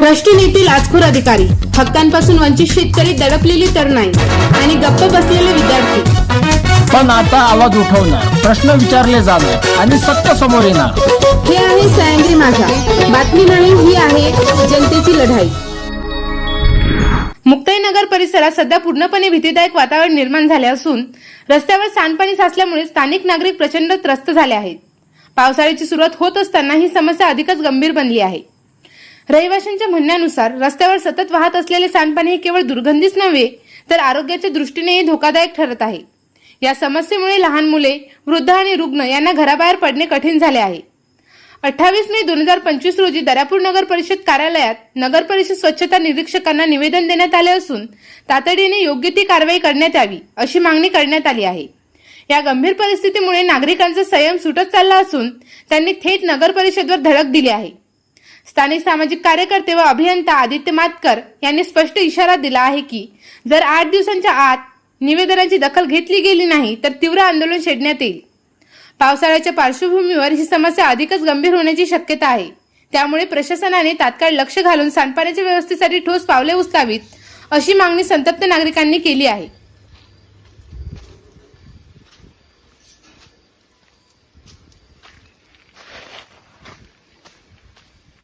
भ्रष्ट नेतील आचखोर अधिकारी. हक्कांपासून वंचित शेतकरी दडपलेली तरुणाई आणि गप्प बसलेले विद्यार्थी. पण आता आवाज उठवणार प्रश्न विचारले जाणार आणि सत्य समोर येणार. हे आहे सह्याद्री माझा. बातमी नाही ही आहे जनतेची लढाई. मुक्ताईनगर परिसरात सध्या पूर्णपणे भीतीदायक वातावरण निर्माण झाले असून रस्त्यावर सांडपाणी साचल्यामुळे स्थानिक नागरिक प्रचंड त्रस्त झाले आहेत. पावसाळ्याची सुरुवात होत असताना ही समस्या अधिकच गंभीर बनली आहे. रहिवाशांच्या म्हणण्यानुसार रस्त्यावर सतत वाहत असलेले सांडपाणी हे केवळ दुर्गंधीच नव्हे तर आरोग्याच्या दृष्टीनेही धोकादायक ठरत आहे. या समस्येमुळे लहान मुले वृद्ध आणि रुग्ण यांना घराबाहेर पडणे कठीण झाले आहे. अठ्ठावीस मे दोन हजार पंचवीस रोजी दर्यापूर नगर परिषद कार्यालयात नगर परिषद स्वच्छता निरीक्षकांना निवेदन देण्यात आले असून तातडीने योग्य ती कारवाई करण्यात यावी अशी मागणी करण्यात आली आहे. या गंभीर परिस्थितीमुळे नागरिकांचा संयम सुटत चालला असून त्यांनी थेट नगर परिषदवर धडक दिली आहे. स्थानिक सामाजिक कार्यकर्ते व अभियंता आदित्य मातकर यांनी स्पष्ट इशारा दिला आहे की जर आठ दिवसांच्या आत निवेदनाची दखल घेतली गेली नाही तर तीव्र आंदोलन छेडण्यात येईल. पावसाळ्याच्या पार्श्वभूमीवर ही समस्या अधिकच गंभीर होण्याची शक्यता आहे. त्यामुळे प्रशासनाने तात्काळ लक्ष घालून सांडपाण्याच्या व्यवस्थेसाठी ठोस पावले उचलावीत अशी मागणी संतप्त नागरिकांनी केली आहे.